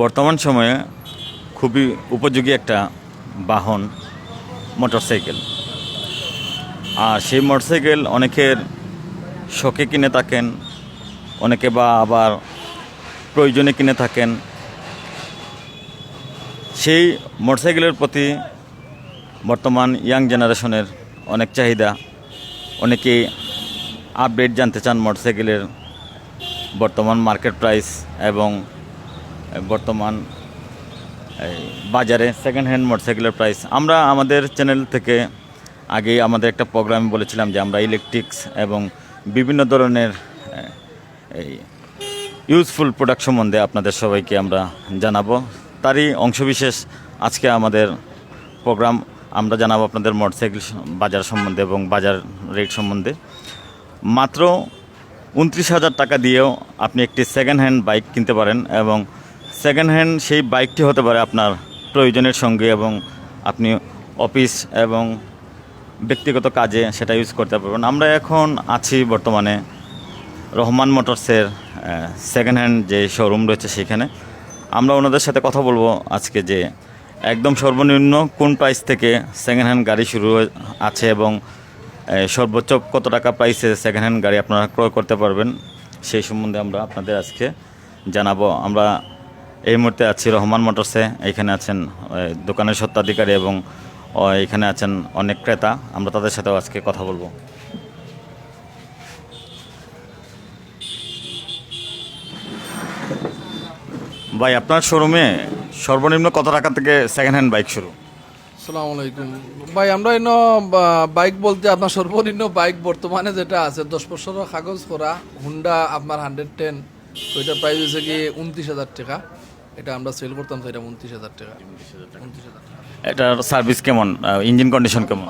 বর্তমান সময়ে খুবই উপযোগী একটা বাহন, মোটরসাইকেল। আর সেই মোটরসাইকেল অনেকের শখে কিনে থাকেন, অনেকে বা আবার প্রয়োজনে কিনে থাকেন। সেই মোটরসাইকেলের প্রতি বর্তমান ইয়াং জেনারেশনের অনেক চাহিদা। অনেকে আপডেট জানতে চান মোটরসাইকেলের বর্তমান মার্কেট প্রাইস এবং বর্তমান বাজারে সেকেন্ড হ্যান্ড মোটরসাইকেলের প্রাইস আমরা আমাদের চ্যানেল থেকে আগে আমাদের একটা প্রোগ্রামে বলেছিলাম যে আমরা ইলেকট্রিক্স এবং বিভিন্ন ধরনের এই ইউজফুল প্রোডাক্ট সম্বন্ধে আপনাদের সবাইকে আমরা জানাব। তারই অংশবিশেষ আজকে আমাদের প্রোগ্রাম আমরা জানাব আপনাদের মোটরসাইকেল বাজার সম্বন্ধে এবং বাজার রেট সম্বন্ধে। মাত্র উনত্রিশ হাজার টাকা দিয়েও আপনি একটি সেকেন্ড হ্যান্ড বাইক কিনতে পারেন এবং সেকেন্ড হ্যান্ড সেই বাইকটি হতে পারে আপনার প্রয়োজনের সঙ্গে এবং আপনি অফিস এবং ব্যক্তিগত কাজে সেটা ইউজ করতে পারবেন। আমরা এখন আছি বর্তমানে রহমান মোটরসের সেকেন্ড হ্যান্ড যে শোরুম রয়েছে সেখানে। আমরা ওনাদের সাথে কথা বলব আজকে যে একদম সর্বনিম্ন কোন প্রাইস থেকে সেকেন্ড হ্যান্ড গাড়ি শুরু আছে এবং সর্বোচ্চ কত টাকা প্রাইসে সেকেন্ড হ্যান্ড গাড়ি আপনারা ক্রয় করতে পারবেন, সেই সম্বন্ধে আমরা আপনাদের আজকে জানাব। আমরা এই মুহূর্তে আছি রহমান মোটরসে। এখানে আছেন দোকানের সত্ত্বাধিকারী এবং এখানে আছেন অনেক ক্রেতা। আমরা তাদের সাথেও আজকে কথা বলব। ভাই, আপনার শোরুমে সর্বনিম্ন কত টাকা থেকে সেকেন্ড হ্যান্ড বাইক শুরু? আসসালামু আলাইকুম। ভাই, আমরা এন বাইক বলতে আপনার সর্বনিম্ন বাইক বর্তমানে যেটা আছে, দশ বছরের কাগজ করা হুন্ডা আপনার হান্ড্রেড টেন এটা প্রাইস হচ্ছে কি উনত্রিশ হাজার টাকা। এটা আমরা সেল করতাম সেটা উনত্রিশ হাজার টাকা। উনত্রিশ হাজার টাকা। এটার সার্ভিস কেমন? ইঞ্জিন কন্ডিশন কেমন?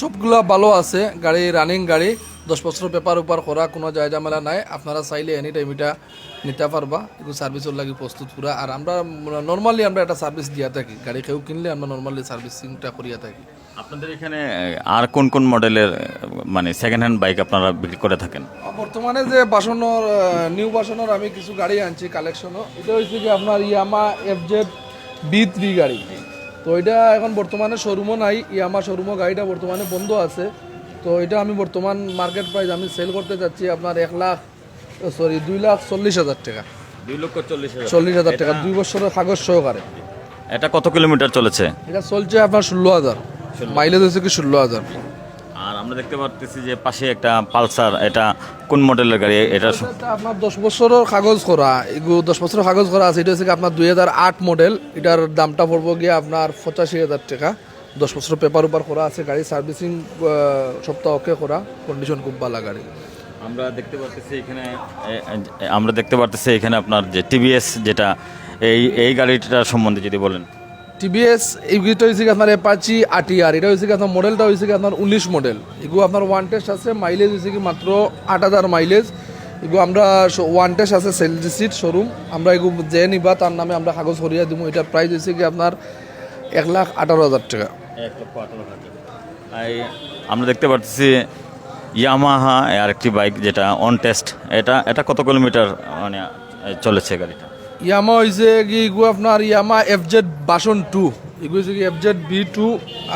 সবগুলো ভালো আছে গাড়ি রানিং গাড়ি দশ বছর পেপার উপার করা কোনো জায় ঝামেলা নাই। আপনারা চাইলে এনি টাইম এটা নিতে পারবা এগুলো সার্ভিসের লাগে প্রস্তুত পুরা। আর আমরা নর্মালি আমরা একটা সার্ভিস দিয়া থাকি। গাড়ি কেউ কিনলে আমরা নর্মালি সার্ভিসিংটা করিয়া থাকি। আপনাদের এখানে আর কোন কোন মডেলের মানে সেকেন্ড হ্যান্ড বাইক আপনারা বিক্রি করে থাকেন? বর্তমানে যে বাসনের নিউ বাসনের আমি কিছু গাড়ি আনছি কালেকশনও এটা হচ্ছে কি আপনার Yamaha F Z V three গাড়ি। তো এটা এখন বর্তমানে শোরুমও নাই ইয়ামা শোরুমও গাড়িটা বর্তমানে বন্ধ আছে। তো এটা আমি বর্তমান মার্কেট প্রাইস আমি সেল করতে যাচ্ছি আপনার এক লাখ সরি দুই লাখ চল্লিশ হাজার টাকা। দুই লক্ষ চল্লিশ চল্লিশ হাজার টাকা দুই বছরের কাগজ সহকারে। এটা কত কিলোমিটার চলেছে? এটা চলছে আপনার ষোলো হাজার। মাইলেজ হচ্ছে কি ষোলো হাজার? আর আমরা দেখতে পাচ্ছি যে পাশে একটা পালসার এটা কোন মডেলের গাড়ি? এটা আপনার দশ বছরের কাগজ করা এগুলো দশ বছরের কাগজ করা আছে। এটা হচ্ছে আপনার দুই হাজার আট মডেল। এটার দামটা পড়ব গিয়ে আপনার পঁচাশি হাজার টাকা। দশ বছরের পেপার উপর করা আছে গাড়ি সার্ভিসিং সপ্তাহ ওকে করা কন্ডিশন খুব ভালো গাড়ি। আমরা দেখতে পাচ্ছি এখানে আমরা দেখতে পাচ্ছি এখানে আপনার যে টিভিএস যেটা এই এই গাড়িটার সম্বন্ধে যদি বলেন। টিভিএস এইটা হয়েছে আপনার এপাচি আটিআর এটা হয়েছে আপনার মডেলটা হয়েছে আপনার উনিশ মডেল এগুলো আপনার ওয়ান টেস্ট আছে মাইলেজ হয়েছে কি মাত্র আট হাজার মাইলেজ এগুলো আমরা ওয়ান টেস্ট আছে সেল রিসিট শোরুম আমরা এগুলো যে নিবা তার নামে আমরা কাগজ করিয়া দিব এটার প্রাইস হয়েছে কি আপনার এক লাখ আঠারো হাজার টাকা আমরা দেখতে পাচ্ছি ইয়ামাহা আরেকটি বাইক যেটা অন টেস্ট এটা এটা কত কিলোমিটার মানে চলেছে গাড়িটা ইয়ামা হয়েছে কি এগু আপনার Yamaha F Z version two. এগু হয়েছে কি এফ জেড বি টু,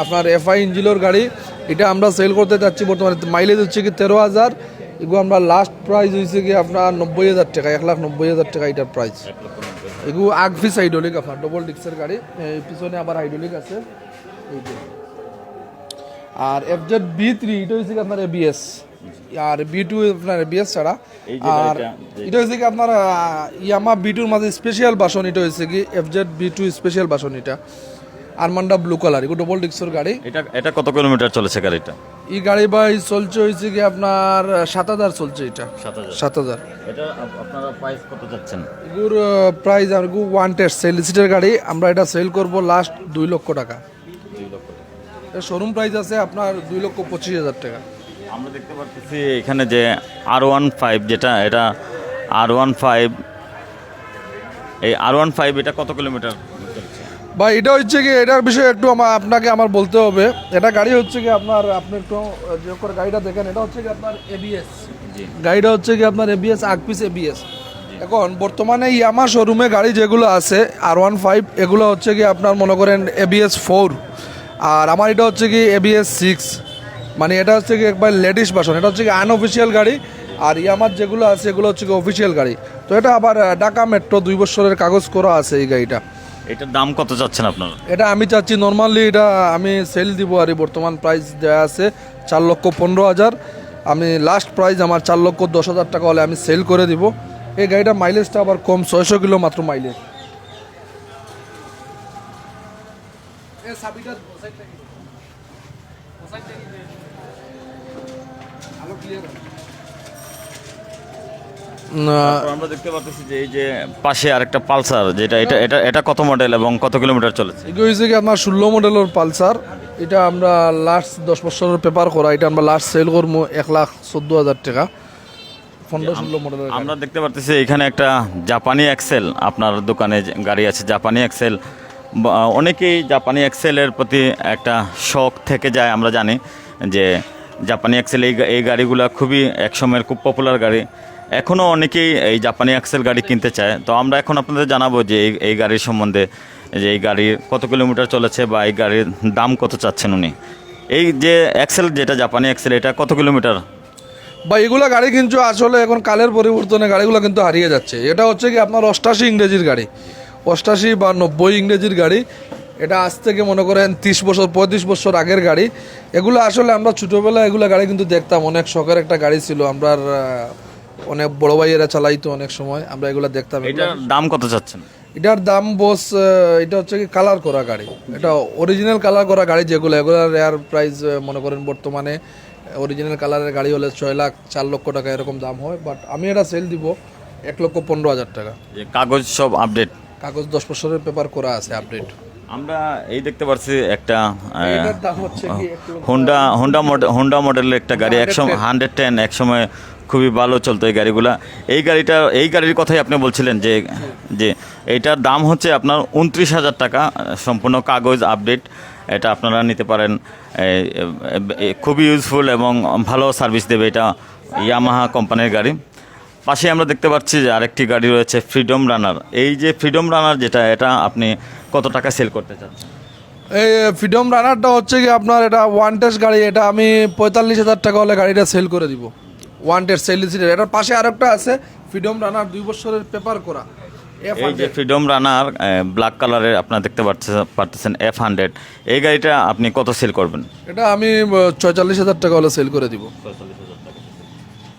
আপনার এফ আই ইঞ্জিলোর গাড়ি। এটা আমরা সেল করতে চাচ্ছি বর্তমানে। মাইলেজ হচ্ছে কি তেরো হাজার। এগু আমরা লাস্ট প্রাইস হয়েছে কি আপনার নব্বই হাজার টাকা, এক লাখ নব্বই হাজার টাকা এটার প্রাইস এগু আগফিস হাইড্রোলিক আপনার ডবল ডিক্সের গাড়ি। পিছনে আবার হাইড্রোলিক আছে। আর এফ জেড বি থ্রি, এটা হচ্ছে কি আপনার এবিএস আর বি টু আপনার এবিএস ছাড়া। আর এটা হচ্ছে কি আপনার ইয়ামা বি টুর মাঝে স্পেশাল বাসন এটা হচ্ছে কি F Z B two special version এটা। আরমান্ডা ব্লু কালার এগুলো ডবল ডিক্সের গাড়ি। এটা এটা কত কিলোমিটার চলেছে গাড়িটা? এই গাড়ি ভাই চলছে হয়েছে কি আপনার সাত হাজার চলছে এটা। সাত হাজার। এটা আপনারা প্রাইস কত যাচ্ছেন? এগুর প্রাইস আর ওয়ান টেস্ট সেল সিটের গাড়ি আমরা এটা সেল করব লাস্ট দুই লক্ষ টাকা। শোরুম প্রাইস আছে আপনার দুই লক্ষ পঁচিশ হাজার টাকা। আমরা দেখতে পাচ্ছি এখানে যে আর ওয়ান ফাইভ যেটা এটা আর ওয়ান ফাইভ এই আর ওয়ান ফাইভ এটা কত কিলোমিটার? বা এটা হচ্ছে কি এটার বিষয়ে একটু আমার আপনাকে আমার বলতে হবে। এটা গাড়ি হচ্ছে কি আপনার আপনি একটু যে করে গাড়িটা দেখেন এটা হচ্ছে কি আপনার এবিএস গাড়িটা হচ্ছে কি আপনার এবিএস আগ পিস এবিএস এখন বর্তমানে ইয়ামা শোরুমে গাড়ি যেগুলো আছে আর ওয়ান ফাইভ এগুলো হচ্ছে কি আপনার মনে করেন এবিএস ফোর আর আমার এটা হচ্ছে কি এবিএস সিক্স মানে এটা হচ্ছে কি একবার লেডিস বাসন এটা হচ্ছে কি আনঅফিসিয়াল গাড়ি আর ইয়ামার যেগুলো আছে এগুলো হচ্ছে কি অফিসিয়াল গাড়ি। তো এটা আবার ঢাকা মেট্রো দুই বছরের কাগজ করা আছে এই গাড়িটা। এটার দাম কত চাচ্ছেন আপনারা? এটা আমি চাচ্ছি নর্মালি এটা আমি সেল দিব আর বর্তমান প্রাইস দেওয়া আছে চার লক্ষ পনেরো হাজার। আমি লাস্ট প্রাইস আমার চার লক্ষ দশ হাজার টাকা হলে আমি সেল করে দিব। এই গাড়িটা মাইলেজটা আবার কম ছয়শো কিলো মাত্র মাইলেজ আমরা দেখতে পাচ্ছি যে এই যে পাশে আরেকটা পালসার যেটা এটা এটা এটা কত মডেল এবং কত কিলোমিটার চলেছে? এগুলো হয়েছে কি আপনার ষোলো মডেলের পালসার। এটা আমরা লাস্ট দশ বছরের পেপার করা এটা আমরা লাস্ট সেল করব এক লাখ চোদ্দ হাজার টাকা। আমরা দেখতে পাচ্ছি এখানে একটা জাপানি এক্সেল আপনার দোকানে গাড়ি আছে জাপানি এক্সেল অনেকেই জাপানি এক্সেলের প্রতি একটা শখ থেকে যায়, আমরা জানি যে জাপানি এক্সেল এই এই গাড়িগুলো খুবই একসময়ের খুব পপুলার গাড়ি। এখনও অনেকেই এই জাপানি এক্সেল গাড়ি কিনতে চায়। তো আমরা এখন আপনাদের জানাব যে এই এই গাড়ির সম্বন্ধে, যে এই গাড়ির কত কিলোমিটার চলেছে বা এই গাড়ির দাম কত চাচ্ছেন উনি। এই যে এক্সেল, যেটা জাপানি এক্সেল, এটা কত কিলোমিটার? বা এগুলো গাড়ি কিন্তু আসলে এখন কালের পরিবর্তনে গাড়িগুলো কিন্তু হারিয়ে যাচ্ছে। এটা হচ্ছে কি আপনার অষ্টাশি ইংরেজির গাড়ি। অষ্টাশি বা নব্বই ইংরেজির গাড়ি। এটা আজ থেকে মনে করেন তিরিশ বছর পঁয়ত্রিশ বছর আগের গাড়ি। এগুলো আসলে আমরা ছোটোবেলায় এগুলো গাড়ি কিন্তু দেখতাম। অনেক শখের একটা গাড়ি ছিল। আমরা অনেক বড় ভাইয়েরা চালাইতো অনেক সময়। আমরা এগুলো দেখতাম। এগুলো- এটার দাম কত চাচ্ছেন? এটার দাম বস এটা হচ্ছে কি কালার করা গাড়ি। এটা অরিজিনাল কালার করা গাড়ি যেগুলো। এগুলোর রেয়ার প্রাইস মনে করেন বর্তমানে অরিজিনাল কালারের গাড়ি হলে ছয় লাখ চার লক্ষ টাকা এরকম দাম হয়। বাট আমি এটা সেল দিব এক লক্ষ পনেরো হাজার টাকা। কাগজ সব আপডেট কাগজ দশ বছরের পেপার করা আছে আপডেট আমরা এই দেখতে পাচ্ছি একটা হোন্ডা হোন্ডা মডেল হোন্ডা মডেলের একটা গাড়ি একসময় হান্ড্রেড টেন একসময় খুবই ভালো চলতো এই গাড়িগুলা। এই গাড়িটা এই গাড়ির কথাই আপনি বলছিলেন যে যে এইটার দাম হচ্ছে আপনার উনত্রিশ হাজার টাকা সম্পূর্ণ কাগজ আপডেট এটা আপনারা নিতে পারেন। খুবই ইউজফুল এবং ভালো সার্ভিস দেবে এটা ইয়ামাহা কোম্পানির গাড়ি। পাশে আমরা দেখতে পাচ্ছি যে আরেকটি গাড়ি রয়েছে ফ্রিডম রানার এই যে ফ্রিডম রানার যেটা এটা আপনি কত টাকা সেল করতে চাচ্ছেন? এই ফ্রিডম রানারটা হচ্ছে কি আপনার এটা ওয়ান টেস্ট গাড়ি এটা আমি পঁয়তাল্লিশ হাজার টাকা হলে গাড়িটা সেল করে দিব। ওয়ান টেস্ট সেল এটার পাশে আরেকটা আছে ফ্রিডম রানার দুই বছরের পেপার করা। এই যে ফ্রিডম রানার ব্ল্যাক কালারের আপনারা দেখতে পাচ্ছে- পারতেছেন এফ হান্ড্রেড এই গাড়িটা আপনি কত সেল করবেন? এটা আমি ছয়চল্লিশ হাজার টাকা হলে সেল করে দিব।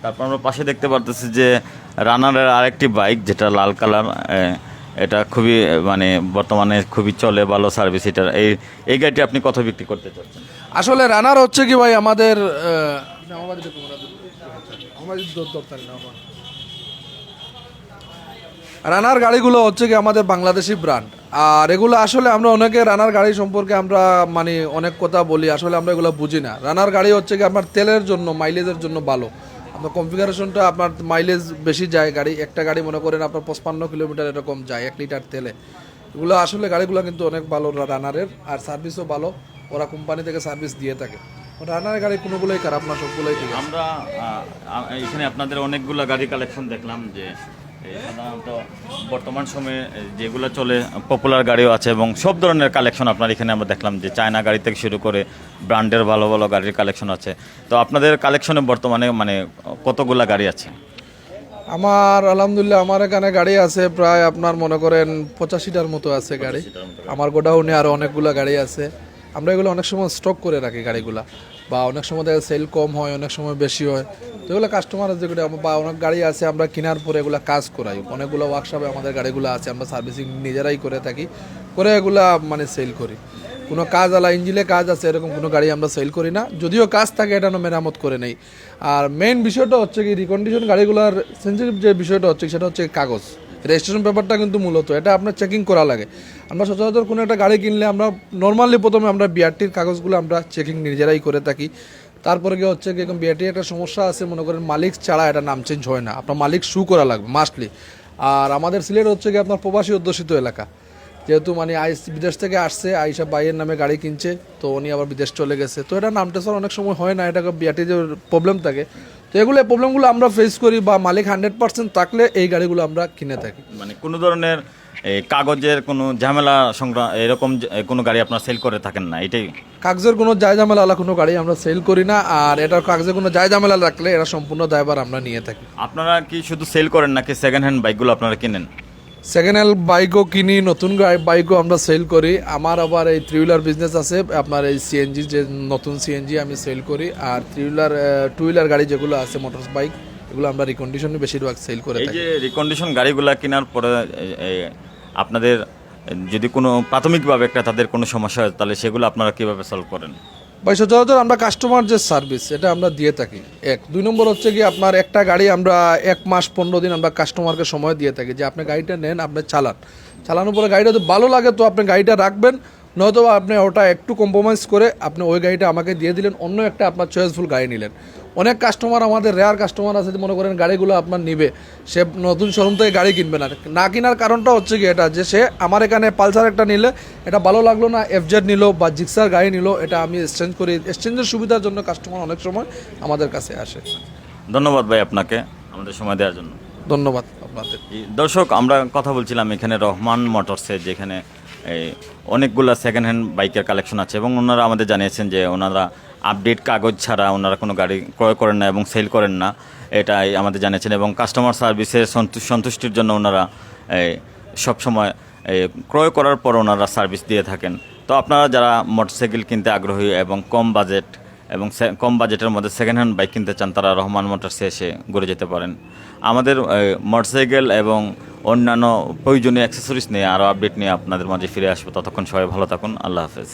তারপর আমরা পাশে দেখতে পারতেছি যে রানারের আরেকটি বাইক, যেটা লাল কালার এটা খুবই মানে বর্তমানে খুবই চলে, ভালো সার্ভিস। এটার, এই এই গাড়িটি আপনি কত বিক্রি করতে চাচ্ছেন? আসলে রানার হচ্ছে কি ভাই, আমাদের রানার গাড়িগুলো হচ্ছে কি আমাদের বাংলাদেশি ব্র্যান্ড। আর এগুলো আসলে আমরা অনেকে রানার গাড়ি সম্পর্কে আমরা মানে অনেক কথা বলি, আসলে আমরা এগুলো বুঝি না। রানার গাড়ি হচ্ছে কি, আপনার তেলের জন্য মাইলেজের জন্য ভালো। কনফিগারেশনটা আপনার মাইলেজ বেশি যায় গাড়ি, একটা গাড়ি মনে করেন আপনার পঁচপান্ন কিলোমিটার এরকম যায়, এক লিটার তেলে। এগুলো আসলে গাড়িগুলো কিন্তু অনেক ভালো রানারের আর সার্ভিসও ভালো। ওরা কোম্পানি থেকে সার্ভিস দিয়ে থাকে। রানার গাড়ি কোনোগুলোই খারাপ না, সবগুলোই আমরা এখানে আপনাদের অনেকগুলো গাড়ি কালেকশন দেখলাম যে সাধারণত বর্তমান সময়ে যেগুলো চলে পপুলার গাড়িও আছে এবং সব ধরনের কালেকশন আপনার এখানে আমরা দেখলাম যে চায়না গাড়ি থেকে শুরু করে ব্র্যান্ডের ভালো ভালো গাড়ির কালেকশন আছে। তো আপনাদের কালেকশনে বর্তমানে মানে কতগুলা গাড়ি আছে? আমার আলহামদুলিল্লাহ আমার এখানে গাড়ি আছে প্রায় আপনার মনে করেন পঁচাশিটার মতো আছে গাড়ি। আমার গোডাউনে আরও অনেকগুলো গাড়ি আছে। আমরা এগুলো অনেক সময় স্টক করে রাখি গাড়িগুলা। বা অনেক সময় দেখা সেল কম হয়, অনেক সময় বেশি হয়। তো এগুলো কাস্টমার যেগুলো, বা অনেক গাড়ি আছে আমরা কেনার পরে এগুলো কাজ করাই। অনেকগুলো ওয়ার্কশপে আমাদের গাড়িগুলো আছে, আমরা সার্ভিসিং নিজেরাই করে থাকি, করে এগুলা মানে সেল করি। কোনো কাজ আলা ইঞ্জিনে কাজ আছে, এরকম কোনো গাড়ি আমরা সেল করি না। যদিও কাজ থাকে, এটা মেরামত করে নেই। আর মেন বিষয়টা হচ্ছে কি রিকন্ডিশন গাড়িগুলোর সেন্সিটিভ যে বিষয়টা হচ্ছে সেটা হচ্ছে কাগজ। রেজিস্ট্রেশন পেপারটা কিন্তু মূলত, এটা আপনার চেকিং করা লাগে। আমরা সচরাচর কোনো একটা গাড়ি কিনলে আমরা নর্মালি প্রথমে আমরা বিআরটির কাগজগুলো আমরা চেকিং নিজেরাই করে থাকি। তারপরে কি হচ্ছে কি বিআরটি একটা সমস্যা আছে, মনে করেন মালিক ছাড়া এটা নাম চেঞ্জ হয় না। আপনার মালিক শু করা লাগবে মাস্টলি আর আমাদের সিলেট হচ্ছে কি আপনার প্রবাসী অধ্যুষিত এলাকা। যেহেতু মানে আইস বিদেশ থেকে আসছে, আইসা বাইয়ের নামে গাড়ি কিনছে, তো উনি আবার বিদেশ চলে গেছে। তো এটা নামটা স্যার অনেক সময় হয় না এটা বিআরটি যে প্রবলেম থাকে। তো এগুলো প্রবলেমগুলো আমরা ফেস করি বা মালিক হান্ড্রেড পার্সেন্ট থাকলে এই গাড়িগুলো আমরা কিনে থাকি। মানে কোনো ধরনের কাগজের কোনো ঝামেলা সংক্রান্ত এরকম কোনো গাড়ি আপনার সেল করে থাকেন না এটাই? কাগজের কোনো জায় ঝামেলা কোনো গাড়ি আমরা সেল করি না আর এটার কাগজের কোনো জায় ঝামেলা রাখলে এরা সম্পূর্ণ দায়বার আমরা নিয়ে থাকি। আপনারা কি শুধু সেল করেন নাকি সেকেন্ড হ্যান্ড বাইকগুলো আপনারা কিনেন? সেকেন্ড হ্যান্ড বাইকও কিনি নতুন বাইকও আমরা সেল করি। আমার আবার এই থ্রি হুইলার বিজনেস আছে আপনার এই সিএনজি যে নতুন সিএনজি আমি সেল করি। আর থ্রি হুইলার টু হুইলার গাড়ি যেগুলো আছে মোটর বাইক এগুলো আমরা রিকন্ডিশনে বেশিরভাগ সেল করে এই থাকি। যে রিকন্ডিশন গাড়িগুলো কেনার পরে আপনাদের যদি কোনো প্রাথমিকভাবে একটা তাদের কোনো সমস্যা হয় তাহলে সেগুলো আপনারা কীভাবে সলভ করেন? ভাই, সচরাচর আমরা কাস্টমার যে সার্ভিস এটা আমরা দিয়ে থাকি। এক। দুই নম্বর হচ্ছে কি আপনার একটা গাড়ি আমরা এক মাস পনেরো দিন আমরা কাস্টমারকে সময় দিয়ে থাকি যে আপনি গাড়িটা নেন, আপনি চালান। চালানোর পরে গাড়িটা যদি ভালো লাগে তো আপনি গাড়িটা রাখবেন নয়তো আপনি ওটা একটু কম্প্রোমাইজ করে আপনি ওই গাড়িটা আমাকে দিয়ে দিলেন, অন্য একটা আপনার চয়েসফুল গাড়ি নিলেন। অনেক কাস্টমার আমাদের রেয়ার কাস্টমার আছে মনে করেন গাড়িগুলো আপনার নিবে। সে নতুন শোরুম থেকে গাড়ি কিনবে না। না কেনার কারণটা হচ্ছে কি এটা যে সে আমার এখানে পালসার একটা নিলে এটা ভালো লাগল না এফজেড নিল বা জিক্সার গাড়ি নিল এটা আমি এক্সচেঞ্জ করি। এক্সচেঞ্জের সুবিধার জন্য কাস্টমার অনেক সময় আমাদের কাছে আসে। ধন্যবাদ ভাই আপনাকে আমাদের সময় দেওয়ার জন্য। ধন্যবাদ আপনাদের। দর্শক আমরা কথা বলছিলাম এখানে রহমান মোটরসে যেখানে এই অনেকগুলো সেকেন্ড হ্যান্ড বাইকের কালেকশন আছে এবং ওনারা আমাদের জানিয়েছেন যে ওনারা আপডেট কাগজ ছাড়া ওনারা কোনো গাড়ি ক্রয় করেন না এবং সেল করেন না, এটাই আমাদের জানিয়েছেন এবং কাস্টমার সার্ভিসের সন্তুষ্টির জন্য ওনারা সবসময় ক্রয় করার পর ওনারা সার্ভিস দিয়ে থাকেন। তো আপনারা যারা মোটরসাইকেল কিনতে আগ্রহী এবং কম বাজেট এবং কম বাজেটের মধ্যে সেকেন্ড হ্যান্ড বাইক কিনতে চান, তারা রহমান মোটরসে এসে ঘুরে যেতে পারেন। আমাদের মোটরসাইকেল এবং অন্যান্য প্রয়োজনীয় অ্যাক্সেসরিজ নিয়ে আরও আপডেট নিয়ে আপনাদের মাঝে ফিরে আসব। ততক্ষণ সবাই ভালো থাকুন। আল্লাহ হাফেজ।